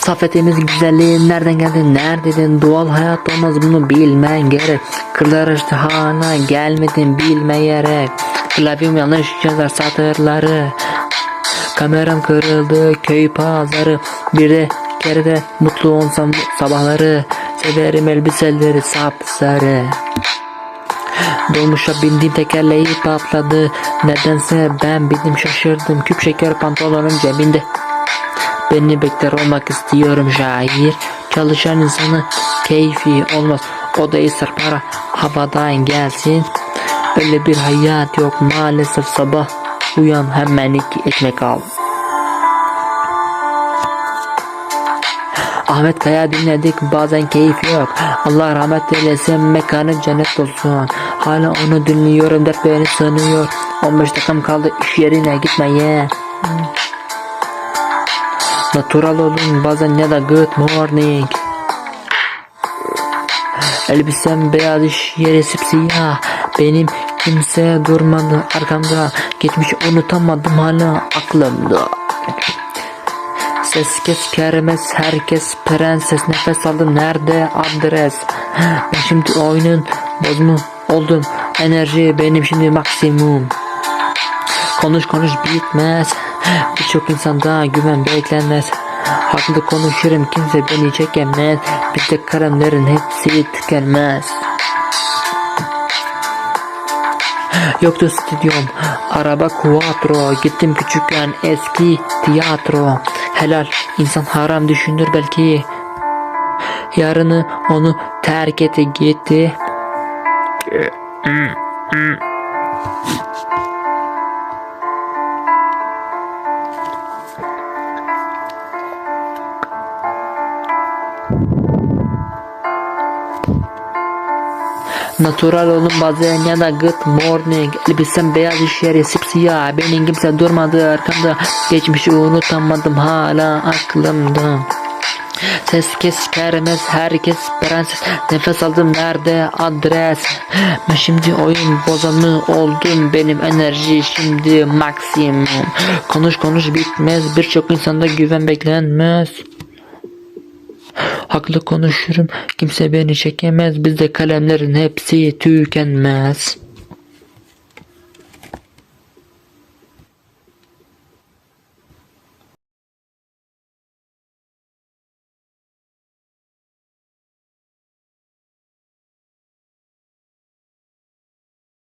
Safetimiz güzelliğin nereden geldi neredeydin? Doğal hayat olmaz bunu bilmen gerek. Kırlar iştihana gelmedin bilmeyerek. Klavyem yanlış yazar satırları. Kameram kırıldı köy pazarı. Bir de kere de mutlu olsam sabahları Severim elbiseleri sapsarı Dolmuşa bindiğim tekerleği patladı. Nedense ben bindim şaşırdım. Küp şeker pantolonun cebinde. Beni bekler olmak istiyorum şair Çalışan insanı keyfi olmaz. O da ister para. Havadan gelsin. Öyle bir hayat yok maalesef. Sabah Uyan hemen iki ekmek al Ahmet Kaya dinledik bazen keyif yok. Allah rahmet eylesin mekanı cennet olsun. Hala onu dinliyorum dert beni sanıyor 15 dakikam kaldı iş yerine gitmeye. Natural olun bazen ya da good morning. Elbisem beyaz iş yeri sipsiyah. Benim kimse durmadı arkamda. Geçmişi unutamadım hala aklımda Ses kes kermes herkes prenses. Nefes aldım nerede adres? Ben şimdi oyunun bozmu oldum. Enerji benim şimdi maksimum. Konuş konuş bitmez. Birçok insanda güven beklenmez. Haklı konuşurum kimse beni çekemez. Bizde kalemlerin hepsi tükenmez. Yoktu stüdyom. Araba quattro. Gittim küçükken eski tiyatro Helal. İnsan haram düşünür belki. Yarını onu terk etti gitti Natural olun bazen ya da good morning. Elbisem beyaz iş yeri sipsiyah. Benim kimse durmadı arkamda. Geçmişi unutamadım hala aklımda. Ses kes kermes herkes prenses. Nefes aldım nerede adres? Ben şimdi oyun bozanı oldum. Benim enerji şimdi maksimum. Konuş konuş bitmez. Birçok insanda güven beklenmez Haklı konuşurum. Kimse beni çekemez. Bizde kalemlerin hepsi tükenmez